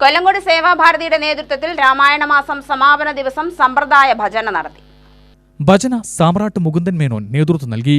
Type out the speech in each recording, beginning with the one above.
കൊല്ലങ്കോട് സേവാഭാരതിയുടെ നേതൃത്വത്തിൽ രാമായണ മാസം സമാപന ദിവസം സമ്പ്രദായ ഭജന നടത്തി. ഭജന സാമ്രാട്ട് മുകുന്ദൻ മേനോൻ നേതൃത്വം നൽകി.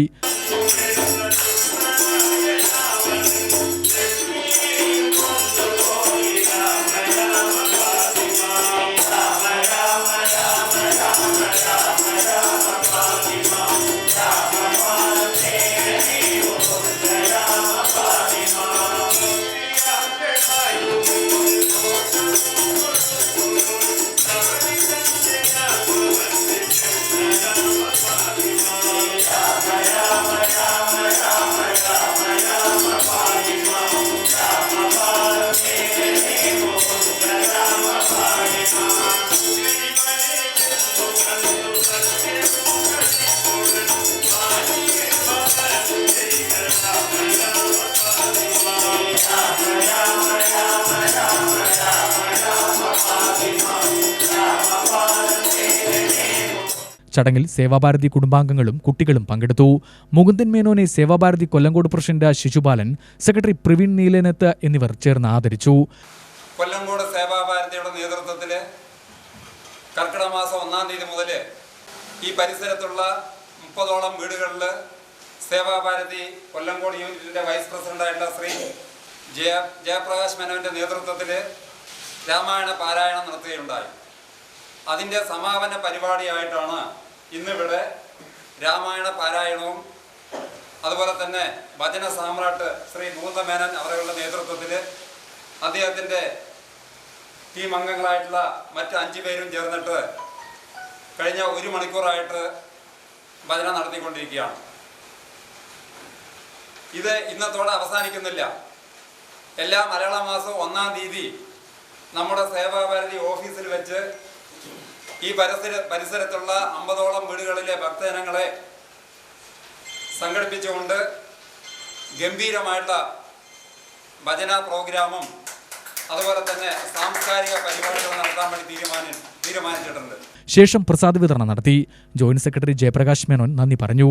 ചടങ്ങിൽ സേവാഭാരതി കുടുംബാംഗങ്ങളും കുട്ടികളും പങ്കെടുത്തു. മുകുന്ദൻ മേനോനെ സേവാഭാരതി കൊല്ലങ്കോട് പ്രസിഡന്റ് ശിശുപാലൻ സെക്രട്ടറി പ്രവീൺ നീലനത്ത് എന്നിവർ ചേർന്ന് ആദരിച്ചു. കൊല്ലങ്കോട് സേവാഭാരതിയുടെ നേതൃത്വത്തിൽ കർക്കിടക മാസം ഒന്നാം തീയതി മുതൽ ഈ പരിസരത്തുള്ള മുപ്പതോളം വീടുകളിൽ സേവാഭാരതി കൊല്ലങ്കോട് യൂണിറ്റിന്റെ വൈസ് പ്രസിഡന്റായിട്ടുള്ള ശ്രീ ജയ ജയപ്രകാശ് മേനോന്റെ നേതൃത്വത്തിൽ രാമായണ പാരായണം നടത്തുകയുണ്ടായി. അതിന്റെ സമാപന പരിപാടിയായിട്ടാണ് ഇന്നിവിടെ രാമായണ പാരായണവും അതുപോലെ തന്നെ ഭജന സാമ്രാട്ട് ശ്രീ ഭൂതമേനൻ അവരുടെ നേതൃത്വത്തിൽ അദ്ദേഹത്തിന്റെ ടീം അംഗങ്ങളായിട്ടുള്ള മറ്റ് അഞ്ചു പേരും ചേർന്നിട്ട് കഴിഞ്ഞ ഒരു മണിക്കൂറായിട്ട് ഭജന നടത്തിക്കൊണ്ടിരിക്കുകയാണ്. ഇത് ഇന്നത്തോടെ അവസാനിക്കുന്നില്ല. എല്ലാ മലയാള മാസം ഒന്നാം തീയതി നമ്മുടെ സേവാഭാരതി വെച്ച് ഈ പരിസര പരിസരത്തുള്ള അമ്പതോളം വീടുകളിലെ ഭക്തജനങ്ങളെ സംഘടിപ്പിച്ചുകൊണ്ട് ഗംഭീരമായിട്ടുള്ള ഭജന പ്രോഗ്രാമും അതുപോലെ തന്നെ സാംസ്കാരിക പരിപാടികൾ നടത്താൻ വേണ്ടി തീരുമാനം തീരുമാനിച്ചിട്ടുണ്ട്. ശേഷം പ്രസാദ് വിതരണം നടത്തി. ജോയിന്റ് സെക്രട്ടറി ജയപ്രകാശ് മേനോൻ നന്ദി പറഞ്ഞു.